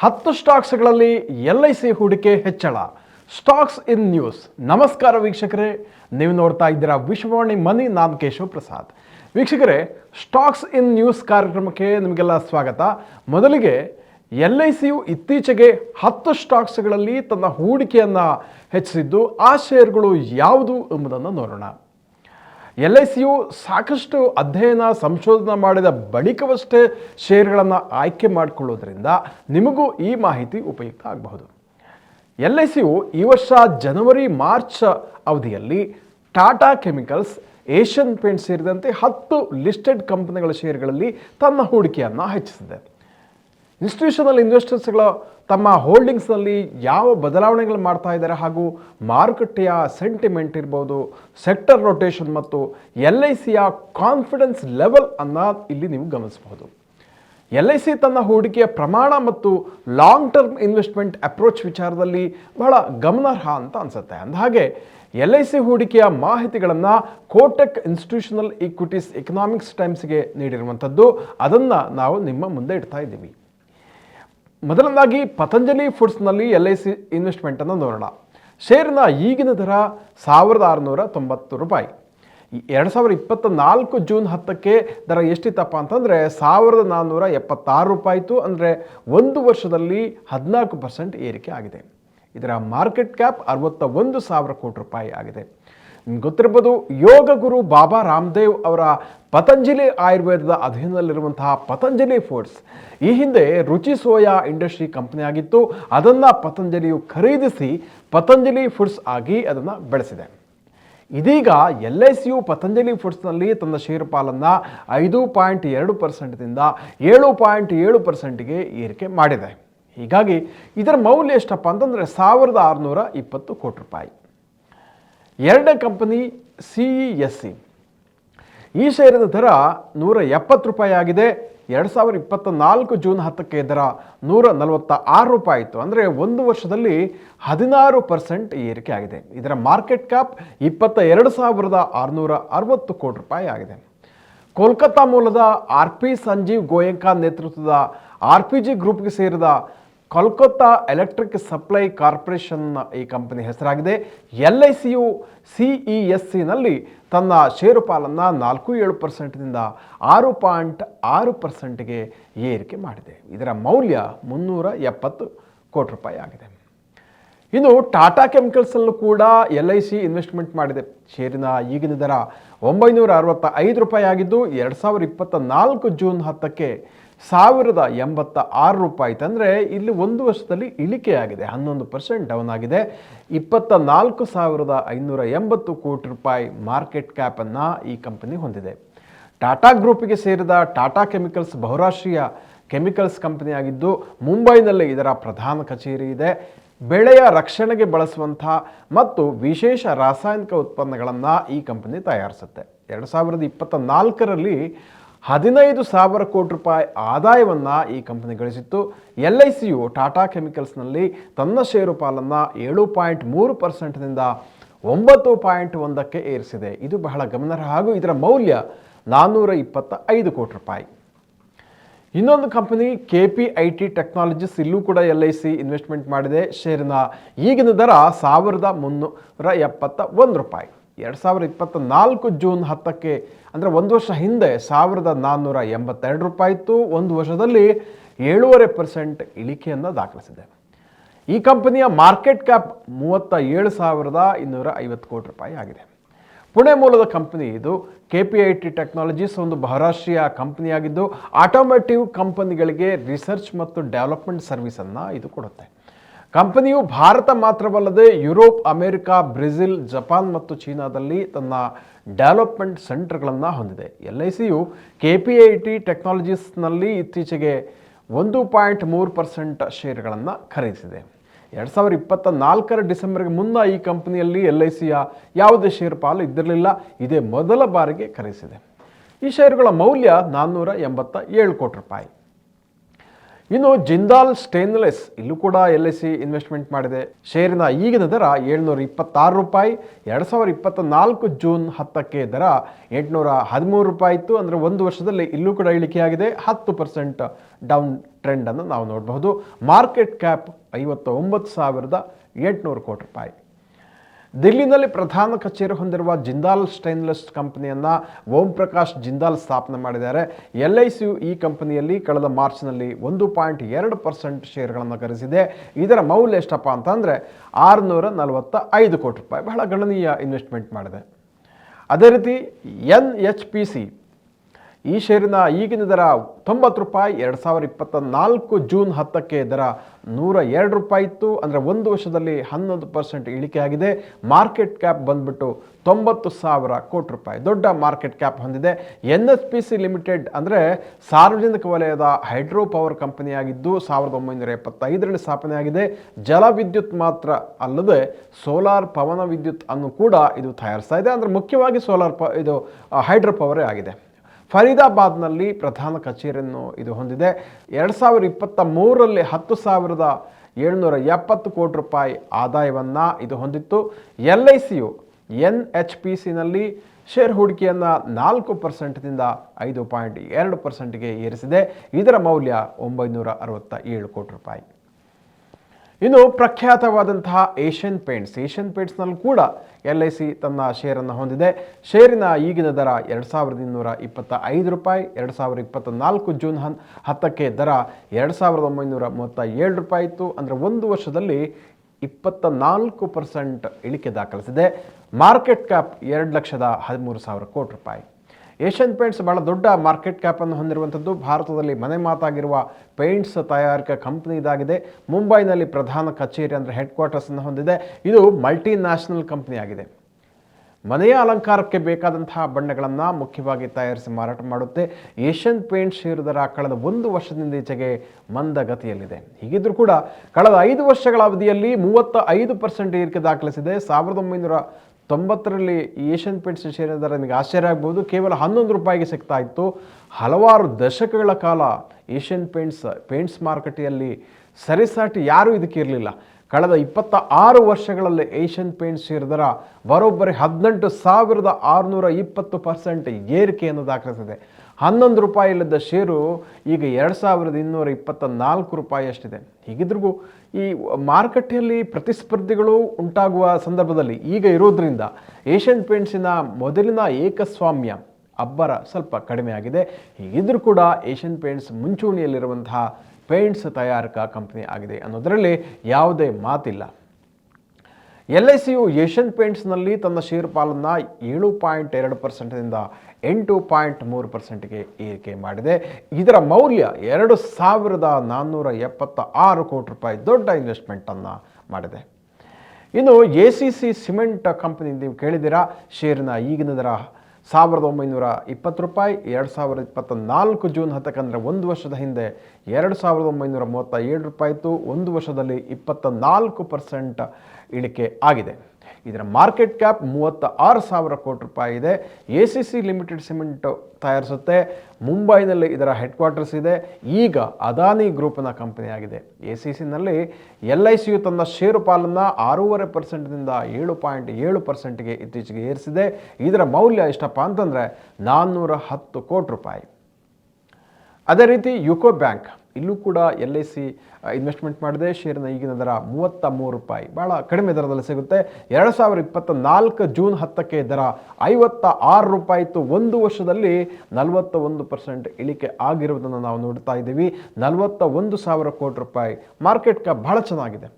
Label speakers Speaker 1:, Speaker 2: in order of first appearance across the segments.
Speaker 1: ಹತ್ತು ಸ್ಟಾಕ್ಸ್ಗಳಲ್ಲಿ L I C ಹೂಡಿಕೆ ಹೆಚ್ಚಳ. Stocks in news. ನಮಸ್ಕಾರ ವೀಕ್ಷಕರೇ. ನೀವು ನೋಡ್ತಾ ಇದ್ದೀರಾ ವಿಶ್ವವಾಣಿ ಮನಿ ನಾನು ಕೇಶವ್ ಪ್ರಸಾದ್. ವೀಕ್ಷಕರೇ, ಸ್ಟಾಕ್ಸ್ ಇನ್ ನ್ಯೂಸ್ ಕಾರ್ಯಕ್ರಮಕ್ಕೆ ನಿಮಗೆಲ್ಲ ಸ್ವಾಗತ. ಮೊದಲಿಗೆ ಎಲ್ ಐ ಸಿಯು ಇತ್ತೀಚೆಗೆ ಹತ್ತು ಸ್ಟಾಕ್ಸ್ಗಳಲ್ಲಿ ತನ್ನ ಹೂಡಿಕೆಯನ್ನು ಹೆಚ್ಚಿಸಿದ್ದು, ಆ ಶೇರ್ಗಳು ಯಾವುದು ಎಂಬುದನ್ನು ನೋಡೋಣ. ಎಲ್ ಐ ಸಿಯು ಸಾಕಷ್ಟು ಅಧ್ಯಯನ, ಸಂಶೋಧನೆ ಮಾಡಿದ ಬಳಿಕವಷ್ಟೇ ಶೇರ್ಗಳನ್ನು ಆಯ್ಕೆ ಮಾಡಿಕೊಳ್ಳೋದ್ರಿಂದ ನಿಮಗೂ ಈ ಮಾಹಿತಿ ಉಪಯುಕ್ತ ಆಗಬಹುದು. ಎಲ್ ಐ ಸಿಯು ಈ ವರ್ಷ ಜನವರಿ, ಮಾರ್ಚ್ ಅವಧಿಯಲ್ಲಿ ಟಾಟಾ ಕೆಮಿಕಲ್ಸ್, ಏಷ್ಯನ್ ಪೇಂಟ್ ಸೇರಿದಂತೆ ಹತ್ತು ಲಿಸ್ಟೆಡ್ ಕಂಪನಿಗಳ ಶೇರ್ಗಳಲ್ಲಿ ತನ್ನ ಹೂಡಿಕೆಯನ್ನು ಹೆಚ್ಚಿಸಿದೆ. ಇನ್ಸ್ಟಿಟ್ಯೂಷನಲ್ ಇನ್ವೆಸ್ಟರ್ಸ್ಗಳು ತಮ್ಮ ಹೋಲ್ಡಿಂಗ್ಸ್ನಲ್ಲಿ ಯಾವ ಬದಲಾವಣೆಗಳು ಮಾಡ್ತಾ ಇದ್ದಾರೆ ಹಾಗೂ ಮಾರುಕಟ್ಟೆಯ ಸೆಂಟಿಮೆಂಟ್ ಇರ್ಬೋದು, ಸೆಕ್ಟರ್ ರೊಟೇಷನ್ ಮತ್ತು ಎಲ್ ಐ ಸಿಯ ಕಾನ್ಫಿಡೆನ್ಸ್ ಲೆವೆಲ್ ಅನ್ನು ಇಲ್ಲಿ ನೀವು ಗಮನಿಸಬಹುದು. ಎಲ್ ಐ ಸಿ ತನ್ನ ಹೂಡಿಕೆಯ ಪ್ರಮಾಣ ಮತ್ತು ಲಾಂಗ್ ಟರ್ಮ್ ಇನ್ವೆಸ್ಟ್ಮೆಂಟ್ ಅಪ್ರೋಚ್ ವಿಚಾರದಲ್ಲಿ ಬಹಳ ಗಮನಾರ್ಹ ಅಂತ ಅನ್ಸುತ್ತೆ. ಅಂದಹಾಗೆ ಎಲ್ ಐ ಸಿ ಹೂಡಿಕೆಯ ಮಾಹಿತಿಗಳನ್ನು ಕೋಟೆಕ್ ಇನ್ಸ್ಟಿಟ್ಯೂಷನಲ್ ಈಕ್ವಿಟೀಸ್ ಎಕನಾಮಿಕ್ಸ್ ಟೈಮ್ಸ್ಗೆ ನೀಡಿರುವಂಥದ್ದು, ಅದನ್ನು ನಾವು ನಿಮ್ಮ ಮುಂದೆ ಇಡ್ತಾ ಇದ್ದೀವಿ. ಮೊದಲನೇದಾಗಿ ಪತಂಜಲಿ ಫುಡ್ಸ್ನಲ್ಲಿ ಎಲ್ ಐ ಸಿ ಇನ್ವೆಸ್ಟ್ಮೆಂಟನ್ನು ನೋಡೋಣ. ಶೇರಿನ ಈಗಿನ ದರ ಸಾವಿರದ ಆರುನೂರ ತೊಂಬತ್ತು ರೂಪಾಯಿ. ಎರಡು ಸಾವಿರದ ಇಪ್ಪತ್ತ ನಾಲ್ಕು ಜೂನ್ ಹತ್ತಕ್ಕೆ ದರ ಎಷ್ಟಿತ್ತಪ್ಪ ಅಂತಂದರೆ ಸಾವಿರದ ನಾನ್ನೂರ ಎಪ್ಪತ್ತಾರು ರೂಪಾಯಿತು, ಅಂದರೆ ಒಂದು ವರ್ಷದಲ್ಲಿ ಹದಿನಾಲ್ಕು ಪರ್ಸೆಂಟ್ ಏರಿಕೆ ಆಗಿದೆ. ಇದರ ಮಾರ್ಕೆಟ್ ಕ್ಯಾಪ್ ಅರವತ್ತ ಒಂದು ಸಾವಿರ ಕೋಟಿ ರೂಪಾಯಿ ಆಗಿದೆ. ಗೊತ್ತಿರ್ಬೋದು ಯೋಗ ಗುರು ಬಾಬಾ ರಾಮದೇವ್ ಅವರ ಪತಂಜಲಿ ಆಯುರ್ವೇದದ ಅಧೀನದಲ್ಲಿರುವಂತಹ ಪತಂಜಲಿ ಫುಡ್ಸ್ ಈ ಹಿಂದೆ ರುಚಿ ಸೋಯಾ ಇಂಡಸ್ಟ್ರಿ ಕಂಪನಿ ಆಗಿತ್ತು. ಅದನ್ನು ಪತಂಜಲಿಯು ಖರೀದಿಸಿ ಪತಂಜಲಿ ಫುಡ್ಸ್ ಆಗಿ ಅದನ್ನು ಬೆಳೆಸಿದೆ. ಇದೀಗ ಎಲ್ ಐ ಸಿಯು ಪತಂಜಲಿ ಫುಡ್ಸ್ನಲ್ಲಿ ತನ್ನ ಷೇರು ಪಾಲನ್ನು ಐದು ಪಾಯಿಂಟ್ ಎರಡು ಪರ್ಸೆಂಟ್ದಿಂದ ಏಳು ಪಾಯಿಂಟ್ ಏಳು ಪರ್ಸೆಂಟ್ಗೆ ಏರಿಕೆ ಮಾಡಿದೆ. ಹೀಗಾಗಿ ಇದರ ಮೌಲ್ಯ ಎಷ್ಟಪ್ಪ ಅಂತಂದರೆ ಸಾವಿರದ ಆರುನೂರ ಇಪ್ಪತ್ತು ಕೋಟಿ ರೂಪಾಯಿ. ಎರಡನೇ company C E S C ಈ ಶೇರಿನ ದರ ನೂರ ಎಪ್ಪತ್ತು ರೂಪಾಯಿ ಆಗಿದೆ. ಎರಡು ಸಾವಿರ ಇಪ್ಪತ್ತ ನಾಲ್ಕು ಜೂನ್ ಹತ್ತಕ್ಕೆ ದರ ನೂರ ನಲವತ್ತ ಆರು ರೂಪಾಯಿ ಇತ್ತು ಅಂದರೆ ಒಂದು ವರ್ಷದಲ್ಲಿ ಹದಿನಾರು ಪರ್ಸೆಂಟ್ ಏರಿಕೆ ಆಗಿದೆ. ಇದರ ಮಾರ್ಕೆಟ್ ಕ್ಯಾಪ್ ಇಪ್ಪತ್ತ ಎರಡು ಸಾವಿರದ ಆರುನೂರ ಅರವತ್ತು ಕೋಟಿ ರೂಪಾಯಿ ಆಗಿದೆ. ಕೋಲ್ಕತ್ತಾ ಮೂಲದ ಆರ್ ಪಿ ಸಂಜೀವ್ ಗೋಯಂಕಾ ನೇತೃತ್ವದ ಆರ್ ಪಿ ಜಿ ಗ್ರೂಪ್ಗೆ ಸೇರಿದ ಕೋಲ್ಕತ್ತಾ ಎಲೆಕ್ಟ್ರಿಕ್ ಸಪ್ಲೈ ಕಾರ್ಪೊರೇಷನ್ ಈ ಕಂಪನಿ ಹೆಸರಾಗಿದೆ. ಎಲ್ ಐ ಸಿಯು ಸಿ ಇ ಎಸ್ ಸಿನಲ್ಲಿ ತನ್ನ ಷೇರು ಪಾಲನ್ನು ನಾಲ್ಕು ಏಳು ಪರ್ಸೆಂಟ್ನಿಂದ ಆರು ಪಾಯಿಂಟ್ ಆರು ಪರ್ಸೆಂಟ್ಗೆ ಏರಿಕೆ ಮಾಡಿದೆ. ಇದರ ಮೌಲ್ಯ ಮುನ್ನೂರ ಎಪ್ಪತ್ತು ಕೋಟಿ ರೂಪಾಯಿ ಆಗಿದೆ. ಇನ್ನು ಟಾಟಾ ಕೆಮಿಕಲ್ಸಲ್ಲೂ ಕೂಡ ಎಲ್ ಐ ಸಿ ಇನ್ವೆಸ್ಟ್ಮೆಂಟ್ ಮಾಡಿದೆ. ಷೇರಿನ ಈಗಿನ ದರ ಒಂಬೈನೂರ ಅರವತ್ತ ಐದು ರೂಪಾಯಿ ಆಗಿದ್ದು, ಎರಡು ಸಾವಿರದ ಇಪ್ಪತ್ತ ನಾಲ್ಕು ಜೂನ್ ಹತ್ತಕ್ಕೆ ಸಾವಿರದ ಎಂಬತ್ತ ಆರು ರೂಪಾಯಿ ತಂದರೆ ಇಲ್ಲಿ ಒಂದು ವರ್ಷದಲ್ಲಿ ಇಳಿಕೆಯಾಗಿದೆ. ಹನ್ನೊಂದು ಪರ್ಸೆಂಟ್ ಡೌನ್ ಆಗಿದೆ. ಇಪ್ಪತ್ತ ನಾಲ್ಕು ಸಾವಿರದ ಐನೂರ ಎಂಬತ್ತು ಕೋಟಿ ರೂಪಾಯಿ ಮಾರ್ಕೆಟ್ ಕ್ಯಾಪನ್ನು ಈ ಕಂಪನಿ ಹೊಂದಿದೆ. ಟಾಟಾ ಗ್ರೂಪಿಗೆ ಸೇರಿದ ಟಾಟಾ ಕೆಮಿಕಲ್ಸ್ ಬಹುರಾಷ್ಟ್ರೀಯ ಕೆಮಿಕಲ್ಸ್ ಕಂಪನಿಯಾಗಿದ್ದು ಮುಂಬೈನಲ್ಲಿ ಇದರ ಪ್ರಧಾನ ಕಚೇರಿ ಇದೆ. ಬೆಳೆಯ ರಕ್ಷಣೆಗೆ ಬಳಸುವಂಥ ಮತ್ತು ವಿಶೇಷ ರಾಸಾಯನಿಕ ಉತ್ಪನ್ನಗಳನ್ನು ಈ ಕಂಪನಿ ತಯಾರಿಸುತ್ತೆ. ಎರಡು ಸಾವಿರದ ಇಪ್ಪತ್ತ ನಾಲ್ಕರಲ್ಲಿ ಹದಿನೈದು ಸಾವಿರ ಕೋಟಿ ರೂಪಾಯಿ ಆದಾಯವನ್ನು ಈ ಕಂಪನಿ ಗಳಿಸಿತ್ತು. ಎಲ್ ಐ ಸಿಯು ಟಾಟಾ ಕೆಮಿಕಲ್ಸ್ನಲ್ಲಿ ತನ್ನ ಷೇರು ಪಾಲನ್ನು ಏಳು ಪಾಯಿಂಟ್ ಮೂರು ಪರ್ಸೆಂಟ್ನಿಂದ ಒಂಬತ್ತು ಪಾಯಿಂಟ್ ಒಂದಕ್ಕೆ ಏರಿಸಿದೆ. ಇದು ಬಹಳ ಗಮನಾರ್ಹ ಹಾಗೂ ಇದರ ಮೌಲ್ಯ ನಾನ್ನೂರ ಇಪ್ಪತ್ತ ಐದು ಕೋಟಿ ರೂಪಾಯಿ. ಇನ್ನೊಂದು company K P I T technologies ಇಲ್ಲೂ ಕೂಡ ಎಲ್ ಐ ಸಿ ಇನ್ವೆಸ್ಟ್ಮೆಂಟ್ ಮಾಡಿದೆ. ಷೇರಿನ ಈಗಿನ ದರ ಸಾವಿರದ ಮುನ್ನೂರ ಎಪ್ಪತ್ತ ಒಂದು ರೂಪಾಯಿ. ಎರಡು ಸಾವಿರದ ಇಪ್ಪತ್ತ ನಾಲ್ಕು ಜೂನ್ ಹತ್ತಕ್ಕೆ, ಅಂದರೆ ಒಂದು ವರ್ಷ ಹಿಂದೆ ಸಾವಿರದ ನಾನ್ನೂರ ಎಂಬತ್ತೆರಡು ರೂಪಾಯಿ ಇತ್ತು. ಒಂದು ವರ್ಷದಲ್ಲಿ ಏಳೂವರೆ ಪರ್ಸೆಂಟ್ ಇಳಿಕೆಯನ್ನು ದಾಖಲಿಸಿದೆ. ಈ ಕಂಪನಿಯ ಮಾರ್ಕೆಟ್ ಕ್ಯಾಪ್ ಮೂವತ್ತ ಏಳು ಸಾವಿರದ ಇನ್ನೂರ ಐವತ್ತು ಕೋಟಿ ರೂಪಾಯಿ ಆಗಿದೆ. ಪುಣೆ ಮೂಲದ ಕಂಪನಿ ಇದು. K P I T technologies ಒಂದು ಬಹುರಾಷ್ಟ್ರೀಯ ಕಂಪನಿಯಾಗಿದ್ದು, ಆಟೋಮೇಟಿವ್ ಕಂಪನಿಗಳಿಗೆ ರಿಸರ್ಚ್ ಮತ್ತು ಡೆವಲಪ್ಮೆಂಟ್ ಸರ್ವಿಸನ್ನು ಇದು ಕೊಡುತ್ತೆ. ಕಂಪನಿಯು ಭಾರತ ಮಾತ್ರವಲ್ಲದೆ ಯುರೋಪ್, ಅಮೆರಿಕ, ಬ್ರೆಜಿಲ್, ಜಪಾನ್ ಮತ್ತು ಚೀನಾದಲ್ಲಿ ತನ್ನ ಡೆವಲಪ್ಮೆಂಟ್ ಸೆಂಟರ್ಗಳನ್ನು ಹೊಂದಿದೆ. ಎಲ್ ಐ ಸಿಯು ಕೆ ಪಿ ಐ ಟಿ ಟೆಕ್ನಾಲಜೀಸ್ನಲ್ಲಿ ಇತ್ತೀಚೆಗೆ ಒಂದು ಪಾಯಿಂಟ್ ಮೂರು ಪರ್ಸೆಂಟ್ ಶೇರ್ಗಳನ್ನು ಖರೀದಿಸಿದೆ. ಎರಡು ಸಾವಿರದ ಇಪ್ಪತ್ತ ನಾಲ್ಕರ ಡಿಸೆಂಬರ್ಗೆ ಮುನ್ನ ಈ ಕಂಪನಿಯಲ್ಲಿ ಎಲ್ ಐ ಸಿಯ ಯಾವುದೇ ಷೇರು ಪಾಲು ಇದ್ದಿರಲಿಲ್ಲ. ಇದೇ ಮೊದಲ ಬಾರಿಗೆ ಖರೀದಿಸಿದೆ. ಈ ಷೇರುಗಳ ಮೌಲ್ಯ ನಾನ್ನೂರ ಎಂಬತ್ತ ಏಳು ಕೋಟಿ ರೂಪಾಯಿ. ಇನ್ನು ಜಿಂದಾಲ್ ಸ್ಟೇನ್ಲೆಸ್ ಇಲ್ಲೂ ಕೂಡ ಎಲ್ ಐ ಸಿ ಇನ್ವೆಸ್ಟ್ಮೆಂಟ್ ಮಾಡಿದೆ. ಶೇರಿನ ಈಗಿನ ದರ ಏಳ್ನೂರ ಇಪ್ಪತ್ತಾರು ರೂಪಾಯಿ, ಎರಡು ಸಾವಿರದ ಇಪ್ಪತ್ತ ನಾಲ್ಕು ಜೂನ್ ಹತ್ತಕ್ಕೆ ದರ ಎಂಟುನೂರ ಹದಿಮೂರು ರೂಪಾಯಿ ಇತ್ತು. ಅಂದರೆ ಒಂದು ವರ್ಷದಲ್ಲಿ ಇಲ್ಲೂ ಕೂಡ ಇಳಿಕೆಯಾಗಿದೆ. ಹತ್ತು ಪರ್ಸೆಂಟ್ ಡೌನ್ ಟ್ರೆಂಡನ್ನು ನಾವು ನೋಡಬಹುದು. ಮಾರ್ಕೆಟ್ ಕ್ಯಾಪ್ ಐವತ್ತ ಒಂಬತ್ತು ಸಾವಿರದ ಎಂಟುನೂರು ಕೋಟಿ ರೂಪಾಯಿ. ದಿಲ್ಲಿನಲ್ಲಿ ಪ್ರಧಾನ ಕಚೇರಿ ಹೊಂದಿರುವ ಜಿಂದಾಲ್ ಸ್ಟೈನ್ಲೆಸ್ ಕಂಪನಿಯನ್ನು ಓಂ ಪ್ರಕಾಶ್ ಜಿಂದಾಲ್ ಸ್ಥಾಪನೆ ಮಾಡಿದ್ದಾರೆ. ಎಲ್ ಐ ಸಿಯು ಈ ಕಂಪನಿಯಲ್ಲಿ ಕಳೆದ ಮಾರ್ಚ್ನಲ್ಲಿ ಒಂದು ಪಾಯಿಂಟ್ ಎರಡು ಪರ್ಸೆಂಟ್ ಶೇರ್ಗಳನ್ನು ಖರೀದಿಸಿದೆ. ಇದರ ಮೌಲ್ಯ ಎಷ್ಟಪ್ಪ ಅಂತಂದರೆ ಆರುನೂರ ನಲವತ್ತ ಐದು ಕೋಟಿ ರೂಪಾಯಿ. ಬಹಳ ಗಣನೀಯ ಇನ್ವೆಸ್ಟ್ಮೆಂಟ್ ಮಾಡಿದೆ. ಅದೇ ರೀತಿ ಎನ್ ಎಚ್ ಪಿ ಸಿ ಈ ಷೇರಿನ ಈಗಿನ ದರ ತೊಂಬತ್ತು ರೂಪಾಯಿ ಎರಡು ಸಾವಿರದ ಇಪ್ಪತ್ತ ನಾಲ್ಕು ಜೂನ್ ಹತ್ತಕ್ಕೆ ದರ ನೂರ ಎರಡು ರೂಪಾಯಿ ಇತ್ತು. ಅಂದರೆ ಒಂದು ವರ್ಷದಲ್ಲಿ ಹನ್ನೊಂದು ಪರ್ಸೆಂಟ್ ಇಳಿಕೆ ಆಗಿದೆ. ಮಾರ್ಕೆಟ್ ಕ್ಯಾಪ್ ಬಂದ್ಬಿಟ್ಟು ತೊಂಬತ್ತು ಸಾವಿರ ಕೋಟಿ ರೂಪಾಯಿ. ದೊಡ್ಡ ಮಾರ್ಕೆಟ್ ಕ್ಯಾಪ್ ಹೊಂದಿದೆ. N S P C limited ಅಂದರೆ ಸಾರ್ವಜನಿಕ ವಲಯದ ಹೈಡ್ರೋ ಪವರ್ ಕಂಪನಿಯಾಗಿದ್ದು ಸಾವಿರದ ಒಂಬೈನೂರ ಎಪ್ಪತ್ತೈದರಲ್ಲಿ ಸ್ಥಾಪನೆಯಾಗಿದೆ ಜಲವಿದ್ಯುತ್ ಮಾತ್ರ ಅಲ್ಲದೆ ಸೋಲಾರ್ ಪವನ ವಿದ್ಯುತ್ ಅನ್ನು ಕೂಡ ಇದು ತಯಾರಿಸ್ತಾ ಇದೆ. ಅಂದರೆ ಮುಖ್ಯವಾಗಿ ಸೋಲಾರ್ ಪ ಇದು ಹೈಡ್ರೋ ಪವರೇ ಆಗಿದೆ. ಫರೀದಾಬಾದ್ನಲ್ಲಿ ಪ್ರಧಾನ ಕಚೇರಿಯನ್ನು ಇದು ಹೊಂದಿದೆ. ಎರಡು ಸಾವಿರದ ಇಪ್ಪತ್ತ ಮೂರರಲ್ಲಿ ಹತ್ತು ಸಾವಿರದ ಏಳ್ನೂರ ಎಪ್ಪತ್ತು ಕೋಟಿ ರೂಪಾಯಿ ಆದಾಯವನ್ನು ಇದು ಹೊಂದಿತ್ತು. ಎಲ್ ಐ ಸಿಯು ಎನ್ ಎಚ್ ಪಿ ಸಿನಲ್ಲಿ ಶೇರ್ ಹೂಡಿಕೆಯನ್ನು ನಾಲ್ಕು ಪರ್ಸೆಂಟ್ನಿಂದ ಐದು ಪಾಯಿಂಟ್ ಎರಡು ಪರ್ಸೆಂಟ್ಗೆ ಏರಿಸಿದೆ. ಇದರ ಮೌಲ್ಯ ಒಂಬೈನೂರ ಅರವತ್ತ ಏಳು ಕೋಟಿ ರೂಪಾಯಿ. ಇನ್ನು ಪ್ರಖ್ಯಾತವಾದಂತಹ ಏಷ್ಯನ್ ಪೇಂಟ್ಸ್, ಏಷ್ಯನ್ ಪೇಂಟ್ಸ್ನಲ್ಲಿ ಕೂಡ ಎಲ್ ಐ ಸಿ ತನ್ನ ಶೇರನ್ನು ಹೊಂದಿದೆ. ಶೇರಿನ ಈಗಿನ ದರ ಎರಡು ಸಾವಿರದ ಇನ್ನೂರ ಇಪ್ಪತ್ತ ಐದು ರೂಪಾಯಿ, ಎರಡು ಸಾವಿರದ ಇಪ್ಪತ್ತ ನಾಲ್ಕು ಜೂನ್ ಹನ್ ಹತ್ತಕ್ಕೆ ದರ ಎರಡು ಸಾವಿರದ ಒಂಬೈನೂರ ಮೂವತ್ತ ಏಳು ರೂಪಾಯಿ ಇತ್ತು. ಅಂದರೆ ಒಂದು ವರ್ಷದಲ್ಲಿ ಇಪ್ಪತ್ತ ನಾಲ್ಕು ಪರ್ಸೆಂಟ್ ಇಳಿಕೆ ದಾಖಲಿಸಿದೆ. ಮಾರ್ಕೆಟ್ ಕ್ಯಾಪ್ ಎರಡು ಲಕ್ಷದ ಹದಿಮೂರು ಸಾವಿರ ಕೋಟಿ ರೂಪಾಯಿ. ಏಷ್ಯನ್ ಪೇಂಟ್ಸ್ ಭಾಳ ದೊಡ್ಡ ಮಾರ್ಕೆಟ್ ಕ್ಯಾಪನ್ನು ಹೊಂದಿರುವಂಥದ್ದು. ಭಾರತದಲ್ಲಿ ಮನೆ ಮಾತಾಗಿರುವ ಪೇಂಟ್ಸ್ ತಯಾರಿಕಾ ಕಂಪ್ನಿ ಇದಾಗಿದೆ. ಮುಂಬೈನಲ್ಲಿ ಪ್ರಧಾನ ಕಚೇರಿ ಅಂದರೆ ಹೆಡ್ ಕ್ವಾರ್ಟರ್ಸನ್ನು ಹೊಂದಿದೆ. ಇದು ಮಲ್ಟಿ ನ್ಯಾಷನಲ್ ಕಂಪ್ನಿಯಾಗಿದೆ ಮನೆಯ ಅಲಂಕಾರಕ್ಕೆ ಬೇಕಾದಂತಹ ಬಣ್ಣಗಳನ್ನು ಮುಖ್ಯವಾಗಿ ತಯಾರಿಸಿ ಮಾರಾಟ ಮಾಡುತ್ತೆ. ಏಷ್ಯನ್ ಪೇಂಟ್ ಶೇರು ದರ ಕಳೆದ ಒಂದು ವರ್ಷದಿಂದ ಈಚೆಗೆ ಮಂದಗತಿಯಲ್ಲಿದೆ. ಹೀಗಿದ್ರೂ ಕೂಡ ಕಳೆದ ಐದು ವರ್ಷಗಳ ಅವಧಿಯಲ್ಲಿ ಮೂವತ್ತ ಐದು ಪರ್ಸೆಂಟ್ ಏರಿಕೆ ದಾಖಲಿಸಿದೆ. ಸಾವಿರದ ಒಂಬೈನೂರ ತೊಂಬತ್ತರಲ್ಲಿ ಏಷ್ಯನ್ ಪೇಂಟ್ಸ್ ಶೇರ್ ದರ ನಿಮಗೆ ಆಶ್ಚರ್ಯ ಆಗ್ಬೋದು. ಕೇವಲ ಹನ್ನೊಂದು ರೂಪಾಯಿಗೆ ಸಿಗ್ತಾ ಇತ್ತು. ಹಲವಾರು ದಶಕಗಳ ಕಾಲ ಏಷ್ಯನ್ ಪೇಂಟ್ಸ್ ಪೇಂಟ್ಸ್ ಮಾರುಕಟ್ಟೆಯಲ್ಲಿ ಸರಿಸಾಟಿ ಯಾರೂ ಇದಕ್ಕೆ ಇರಲಿಲ್ಲ. ಕಳೆದ ಇಪ್ಪತ್ತ ಆರು ವರ್ಷಗಳಲ್ಲಿ ಏಷ್ಯನ್ ಪೇಂಟ್ಸ್ ಶೇರ್ ದರ ಬರೋಬ್ಬರಿ ಹದಿನೆಂಟು ಸಾವಿರದ ಆರುನೂರ ಇಪ್ಪತ್ತು ಪರ್ಸೆಂಟ್ ಏರಿಕೆಯನ್ನು ದಾಖಲಿಸಿದೆ. ಹನ್ನೊಂದು ರೂಪಾಯಿಲಿದ್ದ ಶೇರು ಈಗ ಎರಡು ಸಾವಿರದ ಇನ್ನೂರ ಇಪ್ಪತ್ತ ನಾಲ್ಕು ರೂಪಾಯಿ ಅಷ್ಟಿದೆ ಹೀಗಿದ್ರಿಗೂ ಈ ಮಾರುಕಟ್ಟೆಯಲ್ಲಿ ಪ್ರತಿಸ್ಪರ್ಧಿಗಳು ಉಂಟಾಗುವ ಸಂದರ್ಭದಲ್ಲಿ ಈಗ ಇರೋದ್ರಿಂದ ಏಷ್ಯನ್ ಪೇಂಟ್ಸಿನ ಮೊದಲಿನ ಏಕಸ್ವಾಮ್ಯ ಅಬ್ಬರ ಸ್ವಲ್ಪ ಕಡಿಮೆ ಆಗಿದೆ ಹೀಗಿದ್ರೂ ಕೂಡ ಏಷ್ಯನ್ ಪೇಂಟ್ಸ್ ಮುಂಚೂಣಿಯಲ್ಲಿರುವಂತಹ ಪೇಂಟ್ಸ್ ತಯಾರಕ ಕಂಪನಿ ಆಗಿದೆ ಅನ್ನೋದರಲ್ಲಿ ಯಾವುದೇ ಮಾತಿಲ್ಲ. ಎಲ್ ಐ ಸಿಯು ಏಷ್ಯನ್ ಪೇಂಟ್ಸ್ನಲ್ಲಿ ತನ್ನ ಷೇರು ಪಾಲನ್ನು ಏಳು ಪಾಯಿಂಟ್ ಎರಡು ಪರ್ಸೆಂಟ್ನಿಂದ ಎಂಟು ಪಾಯಿಂಟ್ ಮೂರು ಪರ್ಸೆಂಟ್ಗೆ ಏರಿಕೆ ಮಾಡಿದೆ. ಇದರ ಮೌಲ್ಯ ಎರಡು ಸಾವಿರದ ನಾನ್ನೂರ ಎಪ್ಪತ್ತ ಆರು ಕೋಟಿ ರೂಪಾಯಿ ದೊಡ್ಡ ಇನ್ವೆಸ್ಟ್ಮೆಂಟನ್ನು ಮಾಡಿದೆ. ಇನ್ನು A C C cement company ನೀವು ಕೇಳಿದ್ದೀರಾ? ಶೇರಿನ ಈಗಿನ ದರ ಸಾವಿರದ ಒಂಬೈನೂರ ಇಪ್ಪತ್ತು ರೂಪಾಯಿ, ಎರಡು ಸಾವಿರದ ಇಪ್ಪತ್ತ ನಾಲ್ಕು ಜೂನ್ ಹತ್ತಕ್ಕಂದರೆ ಒಂದು ವರ್ಷದ ಹಿಂದೆ ಎರಡು ಸಾವಿರದ ಒಂಬೈನೂರ ಮೂವತ್ತ ಏಳು ರೂಪಾಯಿ ಇತ್ತು ಒಂದು ವರ್ಷದಲ್ಲಿ ಇಪ್ಪತ್ತ ನಾಲ್ಕು ಪರ್ಸೆಂಟ್ ಇಳಿಕೆ ಆಗಿದೆ. ಇದರ ಮಾರ್ಕೆಟ್ ಕ್ಯಾಪ್ ಮೂವತ್ತ ಆರು ಸಾವಿರ ಕೋಟಿ ರೂಪಾಯಿ ಇದೆ. A C C limited cement ತಯಾರಿಸುತ್ತೆ. ಮುಂಬೈನಲ್ಲಿ ಇದರ ಹೆಡ್ ಕ್ವಾರ್ಟರ್ಸ್ ಇದೆ. ಈಗ ಅದಾನಿ ಗ್ರೂಪ್ನ ಕಂಪನಿಯಾಗಿದೆ. ಎ ಸಿ ಸಿನಲ್ಲಿ ಎಲ್ ಐ ಸಿಯು ತನ್ನ ಷೇರು ಪಾಲನ್ನು ಆರೂವರೆ ಪರ್ಸೆಂಟ್ನಿಂದ ಏಳು ಪಾಯಿಂಟ್ ಏಳು ಪರ್ಸೆಂಟ್ಗೆ ಇತ್ತೀಚೆಗೆ ಏರಿಸಿದೆ. ಇದರ ಮೌಲ್ಯ ಎಷ್ಟಪ್ಪ ಅಂತಂದರೆ ನಾನ್ನೂರ ಹತ್ತು ಕೋಟಿ ರೂಪಾಯಿ. ಅದೇ ರೀತಿ ಯುಕೋ ಬ್ಯಾಂಕ್ ಇಲ್ಲೂ ಕೂಡ ಎಲ್ ಐ ಸಿ ಇನ್ವೆಸ್ಟ್ಮೆಂಟ್ ಮಾಡಿದೆ. ಶೇರಿನ ಈಗಿನ ದರ ಮೂವತ್ತ ಮೂರು ರೂಪಾಯಿ. ಭಾಳ ಕಡಿಮೆ ದರದಲ್ಲಿ ಸಿಗುತ್ತೆ. ಎರಡು ಸಾವಿರದ ಇಪ್ಪತ್ತ ನಾಲ್ಕು ಜೂನ್ ಹತ್ತಕ್ಕೆ ದರ ಐವತ್ತ ಆರು ರೂಪಾಯಿ ಇತ್ತು. ಒಂದು ವರ್ಷದಲ್ಲಿ ನಲವತ್ತ ಒಂದು ಪರ್ಸೆಂಟ್ ಇಳಿಕೆ ಆಗಿರುವುದನ್ನು ನಾವು ನೋಡ್ತಾ ಇದ್ದೀವಿ. ನಲವತ್ತ ಒಂದು ಸಾವಿರ ಕೋಟಿ ರೂಪಾಯಿ ಮಾರ್ಕೆಟ್ ಕ್ಯಾಪ್ ಚೆನ್ನಾಗಿದೆ.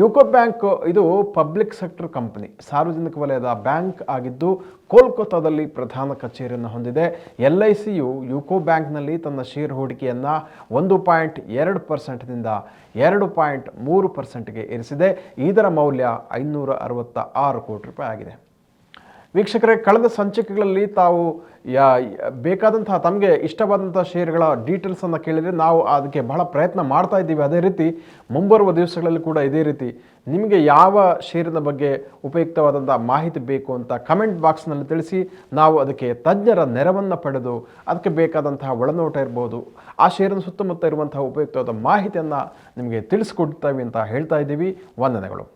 Speaker 1: ಯುಕೋ ಬ್ಯಾಂಕ್ ಇದು ಪಬ್ಲಿಕ್ ಸೆಕ್ಟರ್ ಕಂಪನಿ. ಸಾರ್ವಜನಿಕ ವಲಯದ ಬ್ಯಾಂಕ್ ಆಗಿದ್ದು ಕೋಲ್ಕತ್ತಾದಲ್ಲಿ ಪ್ರಧಾನ ಕಚೇರಿಯನ್ನು ಹೊಂದಿದೆ. ಎಲ್ ಐ ಸಿಯು ಯುಕೋ ಬ್ಯಾಂಕ್ನಲ್ಲಿ ತನ್ನ ಷೇರು ಹೂಡಿಕೆಯನ್ನು ಒಂದು ಪಾಯಿಂಟ್ ಎರಡು ಪರ್ಸೆಂಟ್ನಿಂದ ಎರಡು ಪಾಯಿಂಟ್ ಮೂರು ಪರ್ಸೆಂಟ್ಗೆ ಇರಿಸಿದೆ. ಇದರ ಮೌಲ್ಯ ಐನೂರ ಅರವತ್ತ ಆರು ಕೋಟಿ ರೂಪಾಯಿ ಆಗಿದೆ. ವೀಕ್ಷಕರೇ, ಕಳೆದ ಸಂಚಿಕೆಗಳಲ್ಲಿ ತಾವು ಯಾ ಬೇಕಾದಂತಹ ತಮಗೆ ಇಷ್ಟವಾದಂಥ ಶೇರ್ಗಳ ಡೀಟೇಲ್ಸನ್ನು ಕೇಳಿದರೆ ನಾವು ಅದಕ್ಕೆ ಬಹಳ ಪ್ರಯತ್ನ ಮಾಡ್ತಾ ಇದ್ದೀವಿ. ಅದೇ ರೀತಿ ಮುಂಬರುವ ದಿವಸಗಳಲ್ಲಿ ಕೂಡ ಇದೇ ರೀತಿ ನಿಮಗೆ ಯಾವ ಶೇರಿನ ಬಗ್ಗೆ ಉಪಯುಕ್ತವಾದಂಥ ಮಾಹಿತಿ ಬೇಕು ಅಂತ ಕಮೆಂಟ್ ಬಾಕ್ಸ್ನಲ್ಲಿ ತಿಳಿಸಿ, ನಾವು ಅದಕ್ಕೆ ತಜ್ಞರ ನೆರವನ್ನು ಪಡೆದು ಅದಕ್ಕೆ ಬೇಕಾದಂತಹ ಒಳನೋಟ ಇರ್ಬೋದು. ಆ ಶೇರಿನ ಸುತ್ತಮುತ್ತ ಇರುವಂತಹ ಉಪಯುಕ್ತವಾದ ಮಾಹಿತಿಯನ್ನು ನಿಮಗೆ ತಿಳಿಸ್ಕೊಡ್ತೇವೆ ಅಂತ ಹೇಳ್ತಾ ಇದ್ದೀವಿ. ವಂದನೆಗಳು.